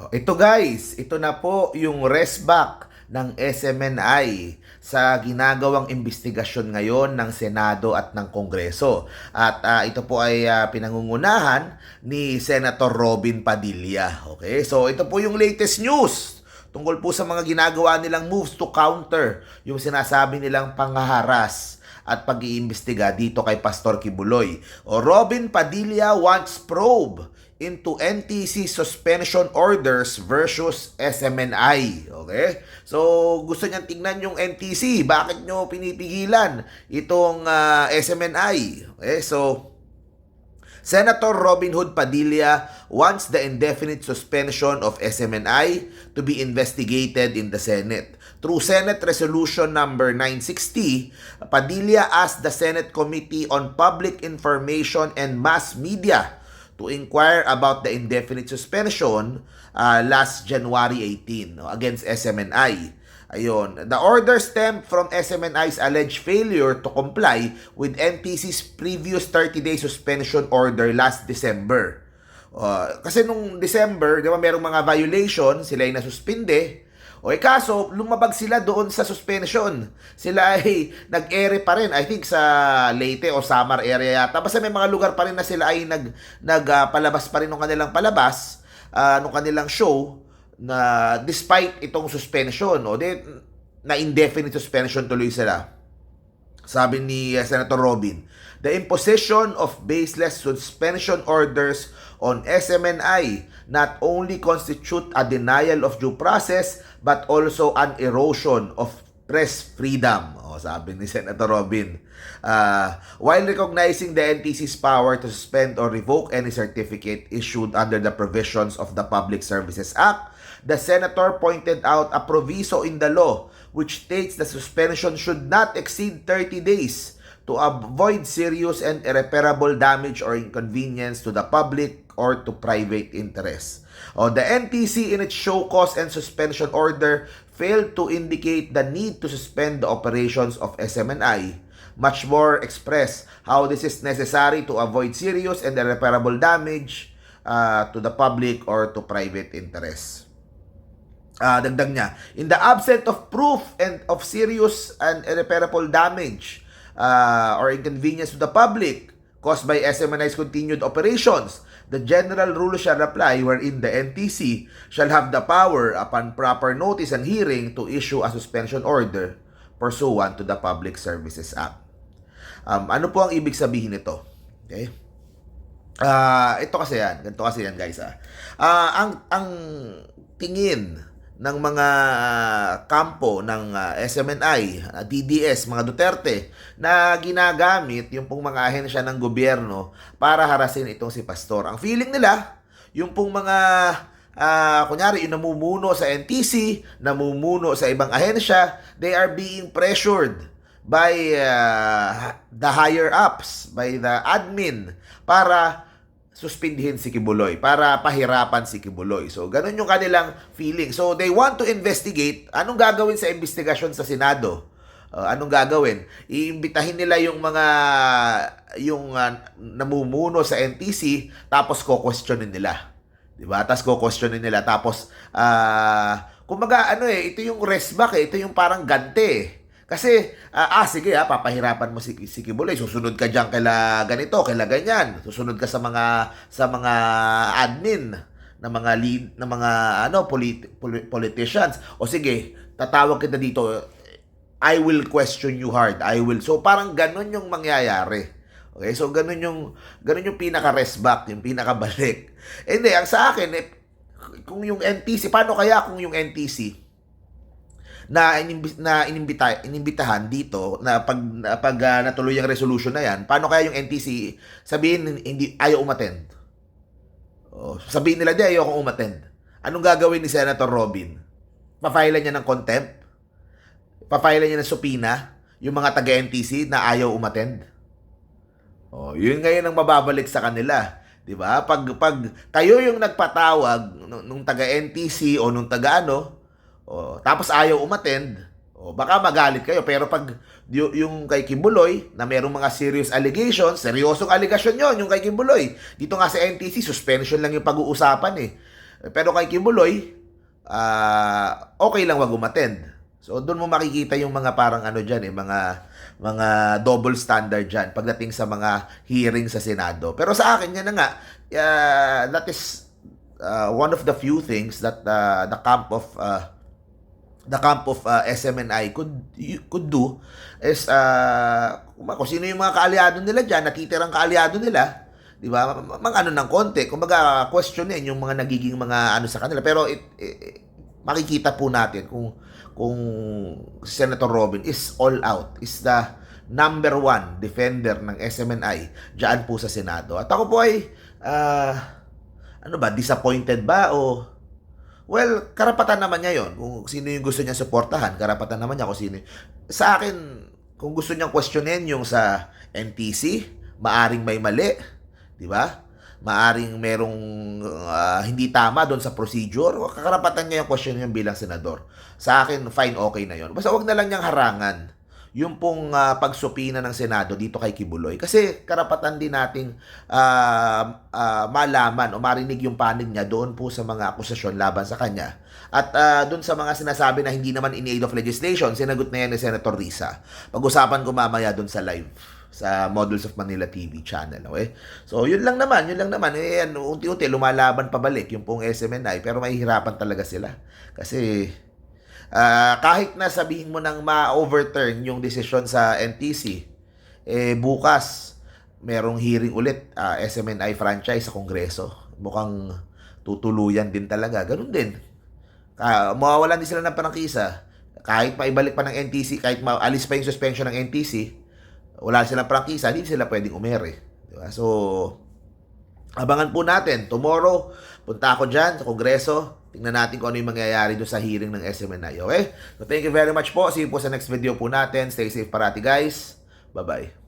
Oh, Ito guys, ito na po yung restback ng SMNI sa ginagawang investigasyon ngayon ng Senado at ng Kongreso. At ah, ito po ay ah, pinangungunahan ni Senator Robin Padilla. Okay? So ito po yung latest news tungkol po sa mga ginagawa nilang moves to counter yung sinasabi nilang pangaharas at pag-iimbestiga dito kay Pastor Kibuloy. O Robin Padilla wants probe into NTC suspension orders versus SMNI. Okay? So, gusto niyang tingnan yung NTC. Bakit nyo pinipigilan itong ah, SMNI? Okay? So, Senator Robin Hood Padilla wants the indefinite suspension of SMNI to be investigated in the Senate. Through Senate Resolution number 960, Padilla asked the Senate Committee on Public Information and Mass Media to inquire about the indefinite suspension uh, last January 18 no, against SMNI. Ayun. The order stemmed from SMNI's alleged failure to comply with NTC's previous 30-day suspension order last December. Uh, kasi nung December, di ba merong mga violation, sila ay nasuspinde. O eh, kaso, lumabag sila doon sa suspension. Sila ay nag-ere pa rin, I think sa Leyte o Samar area yata. Basta may mga lugar pa rin na sila ay nag, nag ah, pa rin ng kanilang palabas, uh, nung kanilang show, na despite itong suspension, o di, na indefinite suspension tuloy sila. Sabi ni uh, Senator Robin, the imposition of baseless suspension orders on SMNI not only constitute a denial of due process but also an erosion of press freedom. O, sabi ni Senator Robin. Uh, while recognizing the NTC's power to suspend or revoke any certificate issued under the provisions of the Public Services Act, the senator pointed out a proviso in the law which states the suspension should not exceed 30 days to avoid serious and irreparable damage or inconvenience to the public or to private interests. O, the NTC in its show cause and suspension order failed to indicate the need to suspend the operations of SMNI, much more express how this is necessary to avoid serious and irreparable damage uh, to the public or to private interests. Ah, dagdag niya, in the absence of proof and of serious and irreparable damage uh, or inconvenience to the public caused by SMNI's continued operations, the general rule shall apply wherein the NTC shall have the power upon proper notice and hearing to issue a suspension order pursuant to the Public Services Act. Um, ano po ang ibig sabihin nito? Okay? Ah, ito kasi yan, ganito kasi yan guys ah. Ah, ang ang tingin ng mga kampo ng ah, SMNI, ah, DDS, mga Duterte na ginagamit yung pong mga ahensya ng gobyerno para harasin itong si pastor. Ang feeling nila, yung pong mga ah, kunyari yung namumuno sa NTC, namumuno sa ibang ahensya, they are being pressured by ah, the higher ups, by the admin para suspindihin si Kibuloy para pahirapan si Kibuloy. So, ganun yung kanilang feeling. So, they want to investigate. Anong gagawin sa investigasyon sa Senado? Uh, anong gagawin? Iimbitahin nila yung mga yung uh, namumuno sa NTC tapos ko-questionin nila. 'Di ba? Tapos ko-questionin nila tapos ah kumbaga ano eh, ito yung restback eh, ito yung parang gante eh. Kasi, ah, ah, sige ah, papahirapan mo si, si Kibuloy. Susunod ka diyan kaila ganito, kaila ganyan. Susunod ka sa mga sa mga admin na mga lead na mga ano polit, polit- politicians. O sige, tatawag kita dito. I will question you hard. I will. So parang ganun yung mangyayari. Okay? So ganun yung ganun yung pinaka rest back, yung pinaka balik. Hindi, ang sa akin eh, kung yung NTC, paano kaya kung yung NTC na inimbi, na inimbita inimbitahan dito na pag na, pag ah, natuloy ang resolution na yan, paano kaya yung NTC sabihin hindi ayaw umattend? Oh, sabihin nila di ayaw akong umattend. Anong gagawin ni Senator Robin? Papailan niya ng contempt? Papailan niya ng supina yung mga taga-NTC na ayaw umattend? Oh, yun ngayon ang mababalik sa kanila. 'Di ba? Pag pag kayo yung nagpatawag nung, nung taga-NTC o nung taga-ano, o, tapos ayaw umattend, o, baka magalit kayo. Pero pag yung kay Kibuloy, na merong mga serious allegations, seryosong allegation yon yung kay Kibuloy. Dito nga sa NTC, suspension lang yung pag-uusapan eh. Pero kay Kibuloy, ah, okay lang wag umattend. So doon mo makikita yung mga parang ano diyan eh, mga mga double standard diyan pagdating sa mga hearing sa Senado. Pero sa akin yan na nga, ah, that is ah, one of the few things that ah, the camp of ah, the camp of uh, SMNI could could do is uh, kung, sino yung mga kaalyado nila diyan, natitirang kaalyado nila, 'di ba? Mang ano ng konti, kumbaga questionin yung mga nagiging mga ano sa kanila. Pero it, it- makikita po natin kung kung Senator Robin is all out, is the number one defender ng SMNI diyan po sa Senado. At ako po ay ah, ano ba, disappointed ba o Well, karapatan naman niya yon Kung sino yung gusto niya suportahan, karapatan naman niya kung sino. Sa akin, kung gusto niyang questionin yung sa NTC, maaring may mali, di ba? Maaring merong ah, hindi tama doon sa procedure, karapatan niya yung question yung bilang senador. Sa akin, fine, okay na yon Basta wag na lang niyang harangan yung pong ah, pagsupina ng Senado dito kay Kibuloy. Kasi karapatan din nating ah, ah, malaman o marinig yung panig niya doon po sa mga akusasyon laban sa kanya. At ah, doon sa mga sinasabi na hindi naman in aid of legislation, sinagot na yan ni Senator Risa. Pag-usapan ko mamaya doon sa live sa Models of Manila TV channel. Okay? So, yun lang naman, yun lang naman. Eh, yan, unti-unti, lumalaban pabalik yung pong SMNI, pero mahihirapan talaga sila. Kasi, Ah, kahit na sabihin mo nang ma-overturn yung desisyon sa NTC, eh bukas merong hearing ulit ah, SMNI franchise sa Kongreso. Mukhang tutuluyan din talaga. Ganun din. Ka mawawalan din sila ng prangkisa. Kahit maibalik pa ng NTC, kahit maalis pa yung suspension ng NTC, wala silang prangkisa, hindi sila pwedeng umere. Diba? So, abangan po natin. Tomorrow, punta ako dyan sa Kongreso. Tingnan natin kung ano yung mangyayari doon sa hearing ng SMNI. Okay? So, thank you very much po. See you po sa next video po natin. Stay safe parati, guys. Bye-bye.